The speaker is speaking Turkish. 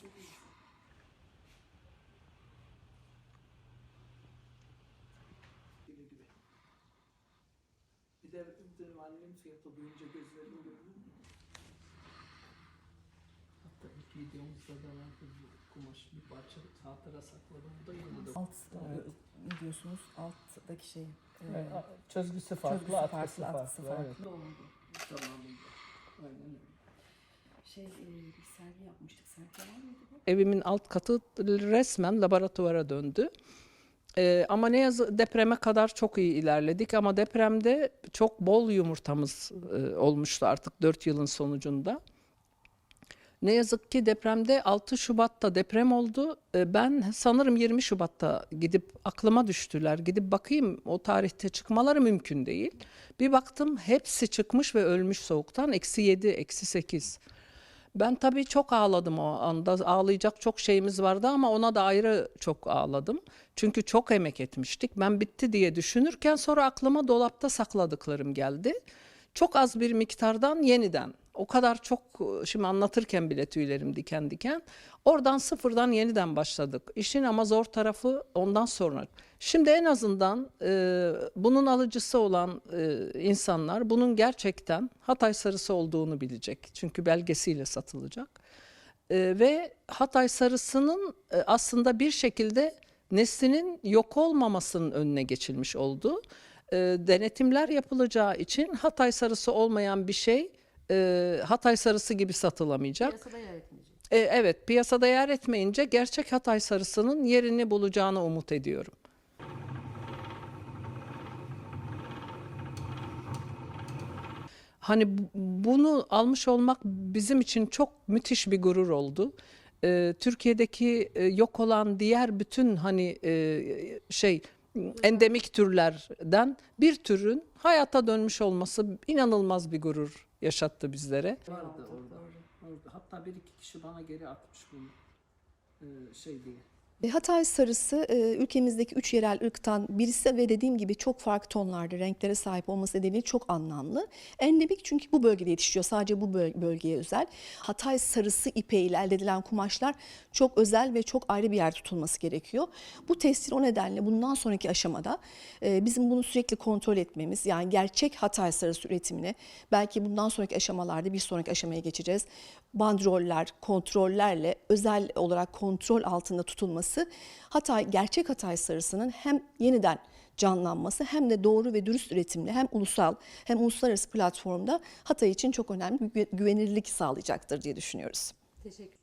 Şey gibi. Bir de benim annem fiyatı duyunca gözlerini gördüm. Hatta ilk videomuzda da vardı bu kumaş bir parça hatıra sakladım. Bu da yanında. Alt, evet. ne diyorsunuz? Alttaki şey. Evet, çözgüsü farklı, çözgüsü farklı, atkısı farklı. farklı. farklı. Evet. Oldu. Aynen öyle. Şey, e, sergi yapmıştık. Sergi evimin alt katı resmen laboratuvara döndü. Ee, ama ne yazık depreme kadar çok iyi ilerledik ama depremde çok bol yumurtamız e, olmuştu artık 4 yılın sonucunda. Ne yazık ki depremde 6 Şubat'ta deprem oldu. Ee, ben sanırım 20 Şubat'ta gidip aklıma düştüler. Gidip bakayım o tarihte çıkmaları mümkün değil. Bir baktım hepsi çıkmış ve ölmüş soğuktan. Eksi 7, eksi 8. Ben tabii çok ağladım o anda. Ağlayacak çok şeyimiz vardı ama ona da ayrı çok ağladım. Çünkü çok emek etmiştik. Ben bitti diye düşünürken sonra aklıma dolapta sakladıklarım geldi. Çok az bir miktardan yeniden. O kadar çok şimdi anlatırken bile tüylerim diken diken. Oradan sıfırdan yeniden başladık. İşin ama zor tarafı ondan sonra. Şimdi en azından e, bunun alıcısı olan e, insanlar bunun gerçekten Hatay sarısı olduğunu bilecek. Çünkü belgesiyle satılacak. E, ve Hatay sarısının e, aslında bir şekilde neslinin yok olmamasının önüne geçilmiş oldu. E, denetimler yapılacağı için Hatay sarısı olmayan bir şey e, Hatay sarısı gibi satılamayacak. Piyasada yer etmeyecek. E, evet piyasada yer etmeyince gerçek Hatay sarısının yerini bulacağını umut ediyorum. Hani bu- bunu almış olmak bizim için çok müthiş bir gurur oldu. Ee, Türkiye'deki e, yok olan diğer bütün hani e, şey endemik türlerden bir türün hayata dönmüş olması inanılmaz bir gurur yaşattı bizlere. Vardı orada. orada. Hatta bir iki kişi bana geri atmış bunu şey diye. E, Hatay sarısı e, ülkemizdeki üç yerel ırktan birisi ve dediğim gibi çok farklı tonlarda renklere sahip olması nedeniyle çok anlamlı. Endemik çünkü bu bölgede yetişiyor sadece bu böl- bölgeye özel. Hatay sarısı ipeğiyle elde edilen kumaşlar çok özel ve çok ayrı bir yer tutulması gerekiyor. Bu testin o nedenle bundan sonraki aşamada e, bizim bunu sürekli kontrol etmemiz yani gerçek Hatay sarısı üretimini belki bundan sonraki aşamalarda bir sonraki aşamaya geçeceğiz. Bandroller, kontrollerle özel olarak kontrol altında tutulması Hatay gerçek Hatay sarısının hem yeniden canlanması hem de doğru ve dürüst üretimle hem ulusal hem uluslararası platformda Hatay için çok önemli bir güvenilirlik sağlayacaktır diye düşünüyoruz. Teşekkür